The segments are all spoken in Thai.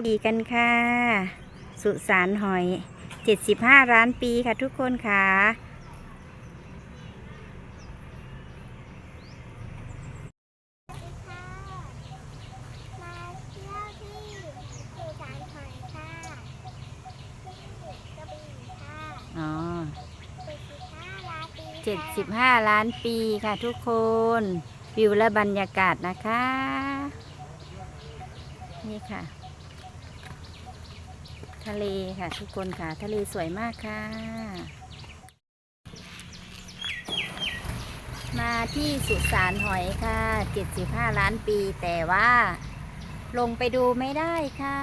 ดีกันค่ะ สุสานหอย 75 ล้านปีค่ะทุกคนค่ะมาเที่ยวที่สุสานหอยค่ะที่กระบี่ค่ะอ๋อเจ็ดสิบห้าล้านปีค่ะ75 ล้านปีค่ะทุกคน วิวและบรรยากาศนะคะ นี่ค่ะ ทะเลค่ะทุกคนค่ะ ทะเลสวยมากค่ะ มาที่สุสานหอยค่ะ 75 ล้านปีแต่ว่า ลงไปดูไม่ได้ค่ะ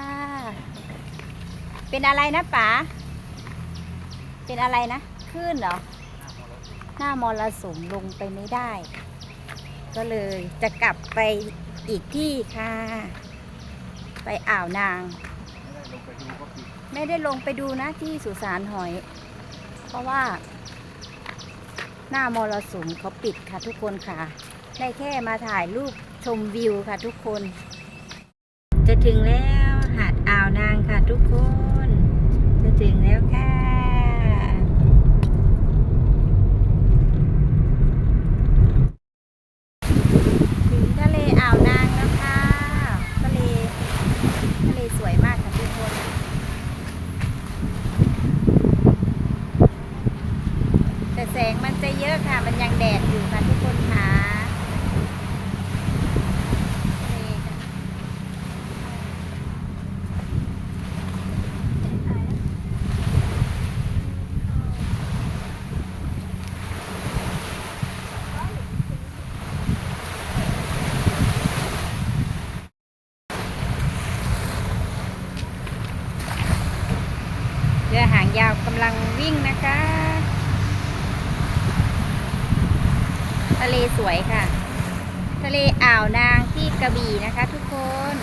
เป็นอะไรนะป๋าเป็นอะไรนะคลื่นเหรอ หน้ามรสุมลงไปไม่ได้ ก็เลยจะกลับไปอีกที่ค่ะ ไปอ่าวนาง ไม่ได้ลงไปดูนะที่สุสานหอย เพราะว่า หน้ามรสุมเขาปิดค่ะทุกคนค่ะ ได้แค่มาถ่ายรูปชมวิวค่ะทุกคน จะถึงแล้วหาดอ่าวนางค่ะทุกคน จะถึงแล้วค่ะ ถึงทะเลอ่าวนางแล้วค่ะ ทะเล ทะเลสวยมากค่ะทุกคน แสงมันจะเยอะค่ะ มันยังแดดอยู่ค่ะทุกคนค่ะเรือหางยาวกำลังวิ่งนะคะ ทะเลสวยค่ะ ทะเลอ่าวนางที่กระบี่นะคะทุกคน